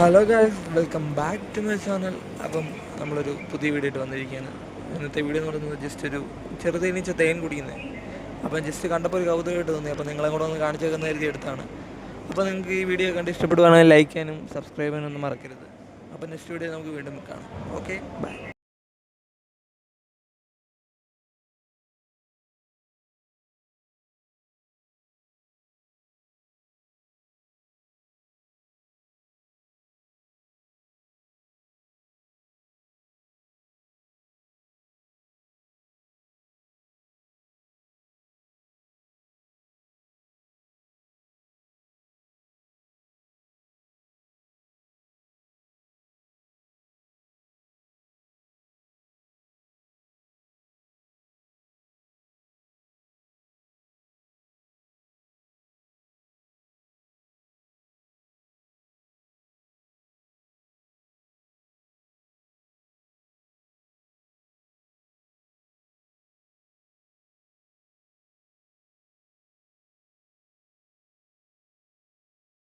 Hello guys welcome back to my channel അപ്പം നമ്മളൊരു പുതിയ വീഡിയോ ആയിട്ട് വന്നിരിക്കുകയാണ്. ഇന്നത്തെ വീഡിയോ എന്ന് പറയുന്നത് ജസ്റ്റ് ഒരു ചെറുതേനീച്ച തേൻ കുടിക്കുന്നത് അപ്പം ജസ്റ്റ് കണ്ടപ്പോൾ ഒരു കൗതുകമായിട്ട് തോന്നി. അപ്പം നിങ്ങളെ കൂടെ ഒന്ന് കാണിച്ചു വെക്കുന്ന കരുതി എടുത്താണ്. അപ്പോൾ നിങ്ങൾക്ക് ഈ വീഡിയോ കണ്ട് ഇഷ്ടപ്പെടുവാണെങ്കിൽ ലൈക്ക് ചെയ്യാനും സബ്സ്ക്രൈബ് ചെയ്യാനും ഒന്നും മറക്കരുത്. അപ്പം നെക്സ്റ്റ് വീഡിയോ നമുക്ക് വീണ്ടും കാണാം. Okay bye